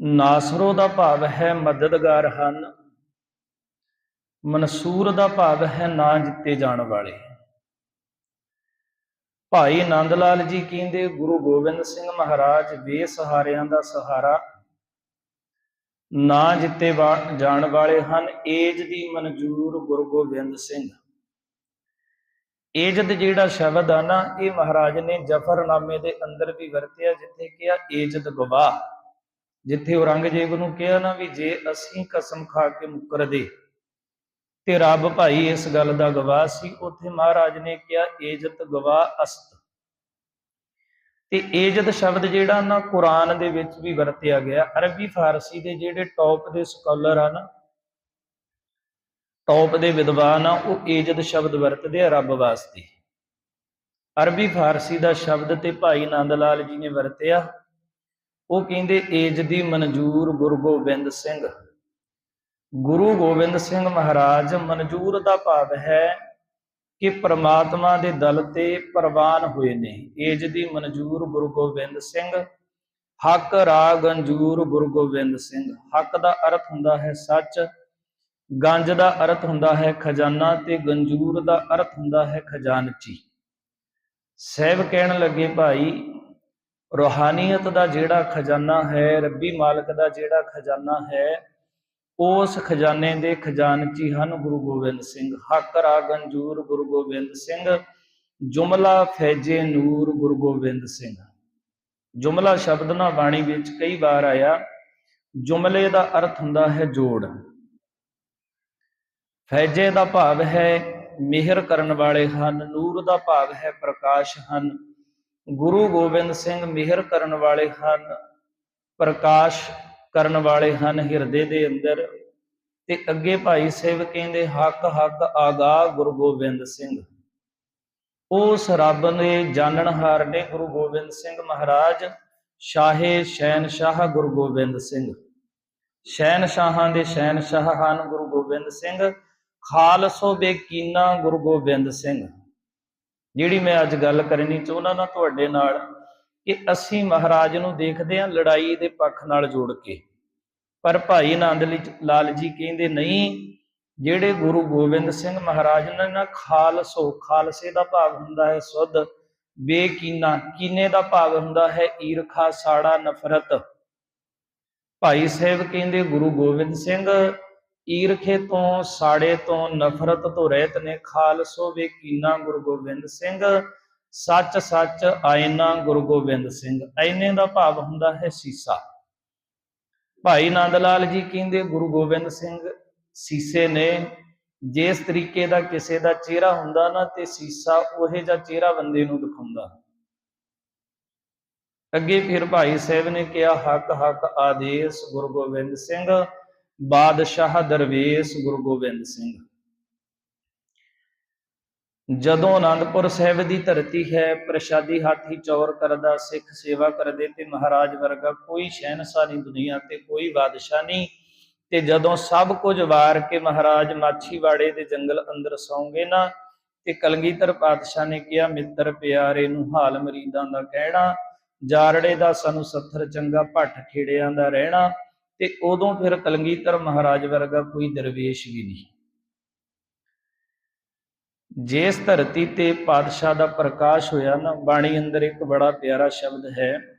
ਨਾਸਰੋ ਦਾ ਭਾਵ ਹੈ ਮਦਦਗਾਰ ਹਨ। ਮਨਸੂਰ ਦਾ ਭਾਵ ਹੈ ਨਾ ਜਿੱਤੇ ਜਾਣ ਵਾਲੇ। ਭਾਈ ਆਨੰਦ ਲਾਲ ਜੀ ਕਹਿੰਦੇ, ਗੁਰੂ ਗੋਬਿੰਦ ਸਿੰਘ ਮਹਾਰਾਜ ਬੇਸਹਾਰਿਆਂ ਦਾ ਸਹਾਰਾ। ਨਾ ਜਿੱਤੇ ਜਾਣ ਵਾਲੇ ਹਨ। ਏਜ ਦੀ ਮਨਜੂਰ ਗੁਰੂ ਗੋਬਿੰਦ ਸਿੰਘ। ਏਜਦ ਜਿਹੜਾ ਸ਼ਬਦ ਆ ਨਾ, ਇਹ ਮਹਾਰਾਜ ਨੇ ਜਫਰਨਾਮੇ ਦੇ ਅੰਦਰ ਵੀ ਵਰਤਿਆ, ਜਿੱਥੇ ਕਿਹਾ, ਏਜਦ ਗਵਾਹ। ਜਿੱਥੇ ਔਰੰਗਜ਼ੇਬ ਨੂੰ ਕਿਹਾ ਨਾ ਵੀ ਜੇ ਅਸੀਂ ਕਸਮ ਖਾ ਕੇ ਮੁਕਰਦੇ ਤੇ ਰੱਬ ਭਾਈ ਇਸ ਗੱਲ ਦਾ ਗਵਾਹ ਸੀ, ਉੱਥੇ ਮਹਾਰਾਜ ਨੇ ਕਿਹਾ, ਏਜਤ ਗਵਾਹ ਅਸਤ। ਤੇ ਏਜਤ ਸ਼ਬਦ ਜਿਹੜਾ ਨਾ ਕੁਰਾਨ ਦੇ ਵਿੱਚ ਵੀ ਵਰਤਿਆ ਗਿਆ, ਅਰਬੀ ਫਾਰਸੀ ਦੇ ਜਿਹੜੇ ਟੌਪ ਦੇ ਸਕਾਲਰ ਆ ਨਾ ਟੌਪ ਦੇ ਵਿਦਵਾਨ ਆ, ਉਹ ਇਜਤ ਸ਼ਬਦ ਵਰਤਦੇ ਆ ਰੱਬ ਵਾਸਤੇ। ਅਰਬੀ ਫਾਰਸੀ ਦਾ ਸ਼ਬਦ ਤੇ ਭਾਈ ਨੰਦ ਲਾਲ ਜੀ ਨੇ ਵਰਤਿਆ ਉਹ ਕਹਿੰਦੇ, ਏਜ ਦੀ ਮਨਜੂਰ ਗੁਰੂ ਗੋਬਿੰਦ ਸਿੰਘ। ਗੁਰੂ ਗੋਬਿੰਦ ਸਿੰਘ ਮਹਾਰਾਜ ਮਨਜੂਰ ਦਾ ਭਾਵ ਹੈ ਕਿ ਪ੍ਰਮਾਤਮਾ ਦੇ ਦਲ ਤੇ ਪ੍ਰਵਾਨ ਹੋਏ ਨੇ। ਏਜ ਦੀ ਮਨਜੂਰ ਗੁਰੂ ਗੋਬਿੰਦ ਸਿੰਘ, ਹੱਕ, ਰਾਗ ਗੰਜੂਰ ਗੁਰੂ ਗੋਬਿੰਦ ਸਿੰਘ। ਹੱਕ ਦਾ ਅਰਥ ਹੁੰਦਾ ਹੈ ਸੱਚ, ਗੰਜ ਦਾ ਅਰਥ ਹੁੰਦਾ ਹੈ ਖਜ਼ਾਨਾ ਤੇ ਗੰਜੂਰ ਦਾ ਅਰਥ ਹੁੰਦਾ ਹੈ ਖਜ਼ਾਨਚੀ। ਸਹਿਬ ਕਹਿਣ ਲੱਗੇ, ਭਾਈ ਰੋਹਾਨੀਅਤ ਦਾ ਜਿਹੜਾ ਖਜ਼ਾਨਾ ਹੈ, ਰੱਬੀ ਮਾਲਕ ਦਾ ਜਿਹੜਾ ਖਜ਼ਾਨਾ ਹੈ, ਉਸ ਖਜ਼ਾਨੇ ਦੇ ਖਜ਼ਾਨਚੀ ਹਨ ਗੁਰੂ ਗੋਬਿੰਦ ਸਿੰਘ। ਹੱਕ ਰਾ ਗੁਰੂ ਗੋਬਿੰਦ ਸਿੰਘ। ਜੁਮਲਾ, ਫੈਜੇ, ਨੂਰ, ਗੁਰੂ ਗੋਬਿੰਦ ਸਿੰਘ। ਜੁਮਲਾ ਸ਼ਬਦ ਨਾ ਬਾਣੀ ਵਿੱਚ ਕਈ ਵਾਰ ਆਇਆ, ਜੁਮਲੇ ਦਾ ਅਰਥ ਹੁੰਦਾ ਹੈ ਜੋੜ। ਫੈਜੇ ਦਾ ਭਾਵ ਹੈ ਮਿਹਰ ਕਰਨ ਵਾਲੇ ਹਨ, ਨੂਰ ਦਾ ਭਾਵ ਹੈ ਪ੍ਰਕਾਸ਼ ਹਨ। ਗੁਰੂ ਗੋਬਿੰਦ ਸਿੰਘ ਮਿਹਰ ਕਰਨ ਵਾਲੇ ਹਨ, ਪ੍ਰਕਾਸ਼ ਕਰਨ ਵਾਲੇ ਹਨ ਹਿਰਦੇ ਦੇ ਅੰਦਰ ਤੇ ਅੱਗੇ ਭਾਈ ਸਾਹਿਬ ਕਹਿੰਦੇ, ਹੱਕ ਹੱਕ, ਆਗਾ ਗੁਰੂ ਗੋਬਿੰਦ ਸਿੰਘ। ਉਸ ਰੱਬ ਨੇ ਜਾਣਨਹਾਰ ਨੇ ਗੁਰੂ ਗੋਬਿੰਦ ਸਿੰਘ ਮਹਾਰਾਜ, ਸ਼ਾਹੇ ਸ਼ਹਿਨਸ਼ਾਹ ਗੁਰੂ ਗੋਬਿੰਦ ਸਿੰਘ। ਸ਼ਹਿਨਸ਼ਾਹਾਂ ਦੇ ਸ਼ਹਿਨਸ਼ਾਹ ਹਨ ਗੁਰੂ ਗੋਬਿੰਦ ਸਿੰਘ, ਖਾਲਸੋ ਬੇਕੀਨਾ ਗੁਰੂ ਗੋਬਿੰਦ ਸਿੰਘ। ਜਿਹੜੀ ਮੈਂ ਅੱਜ ਗੱਲ ਕਰਨੀ ਚਾਹੁੰਦਾ ਨਾ ਤੁਹਾਡੇ ਨਾਲ, ਕਿ ਅਸੀਂ ਮਹਾਰਾਜ ਨੂੰ ਦੇਖਦੇ ਹਾਂ ਲੜਾਈ ਦੇ ਪੱਖ ਨਾਲ ਜੋੜ ਕੇ। ਪਰ ਭਾਈ ਆਨੰਦ ਲਾਲ ਜੀ ਕਹਿੰਦੇ ਨਹੀਂ, ਜਿਹੜੇ ਗੁਰੂ ਗੋਬਿੰਦ ਸਿੰਘ ਮਹਾਰਾਜ ਨੇ ਨਾ ਖਾਲਸੋ, ਖਾਲਸੇ ਦਾ ਭਾਵ ਹੁੰਦਾ ਹੈ ਸੁਧ, ਬੇਕੀਨਾ, ਕੀਨੇ ਦਾ ਭਾਵ ਹੁੰਦਾ ਹੈ ਈਰਖਾ, ਸਾੜਾ, ਨਫ਼ਰਤ। ਭਾਈ ਸਾਹਿਬ ਕਹਿੰਦੇ ਗੁਰੂ ਗੋਬਿੰਦ ਸਿੰਘ ਈਰਖੇ ਤੋਂ, ਸਾੜੇ ਤੋਂ, ਨਫ਼ਰਤ ਤੋਂ ਰਹਿਤ ਨੇ ਖਾਲਸੋ ਬੇਕੀਨਾ ਗੁਰੂ ਗੋਬਿੰਦ ਸਿੰਘ। ਸੱਚ ਸੱਚ ਆਇਨਾ ਗੁਰੂ ਗੋਬਿੰਦ ਸਿੰਘ। ਆਇਨੇ ਦਾ ਭਾਵ ਹੁੰਦਾ ਹੈ ਸੀਸਾ। ਭਾਈ ਆਨੰਦ ਲਾਲ ਜੀ ਕਹਿੰਦੇ, ਗੁਰੂ ਗੋਬਿੰਦ ਸਿੰਘ ਸੀਸੇ ਨੇ। ਜਿਸ ਤਰੀਕੇ ਦਾ ਕਿਸੇ ਦਾ ਚਿਹਰਾ ਹੁੰਦਾ ਨਾ, ਤੇ ਸੀਸਾ ਉਹੇ ਜਿਹਾ ਚਿਹਰਾ ਬੰਦੇ ਨੂੰ ਦਿਖਾਉਂਦਾ। ਅੱਗੇ ਫਿਰ ਭਾਈ ਸਾਹਿਬ ਨੇ ਕਿਹਾ, ਹੱਕ ਹੱਕ ਆਦੇਸ਼ ਗੁਰੂ ਗੋਬਿੰਦ ਸਿੰਘ। ਬਾਦਸ਼ਾਹ ਦਰਵੇਸ਼ ਗੁਰੂ ਗੋਬਿੰਦ ਸਿੰਘ। ਜਦੋਂ ਆਨੰਦਪੁਰ ਸਾਹਿਬ ਦੀ ਧਰਤੀ ਹੈ, ਪ੍ਰਸ਼ਾਦੀ ਹਾਥੀ ਚੌਰ ਕਰਦਾ, ਸਿੱਖ ਸੇਵਾ ਕਰਦੇ ਤੇ ਮਹਾਰਾਜ ਵਰਗਾ ਕੋਈ ਸ਼ਹਿਨशाह ਨਹੀਂ ਦੁਨੀਆ ਤੇ ਕੋਈ ਬਾਦਸ਼ਾਹ ਨਹੀਂ। ਤੇ ਜਦੋਂ ਸਭ ਕੁਝ ਵਾਰ ਕੇ ਮਹਾਰਾਜ ਮਾਛੀਵਾੜੇ ਦੇ ਜੰਗਲ ਅੰਦਰ ਸੌਂਗੇ ਨਾ, ਤੇ ਕਲਗੀਧਰ ਪਾਤਸ਼ਾਹ ਨੇ ਕਿਹਾ, ਮਿੱਤਰ ਪਿਆਰੇ ਨੂੰ ਹਾਲ ਮਰੀਦਾਂ ਦਾ ਕਹਿਣਾ, ਜਾਰੜੇ ਦਾ ਸਾਨੂੰ ਸੱਥਰ ਚੰਗਾ ਭੱਠ ਖੇੜਿਆਂ ਦਾ ਰਹਿਣਾ ਤੇ ਉਦੋਂ ਫਿਰ ਕਲਗੀਧਰ ਮਹਾਰਾਜ ਵਰਗਾ ਕੋਈ ਦਰਵੇਸ਼ ਵੀ ਨਹੀਂ। ਜਿਸ ਧਰਤੀ ਤੇ ਪਾਤਸ਼ਾਹ ਦਾ ਪ੍ਰਕਾਸ਼ ਹੋਇਆ ਨਾ, ਬਾਣੀ ਅੰਦਰ ਇੱਕ ਬੜਾ ਪਿਆਰਾ ਸ਼ਬਦ ਹੈ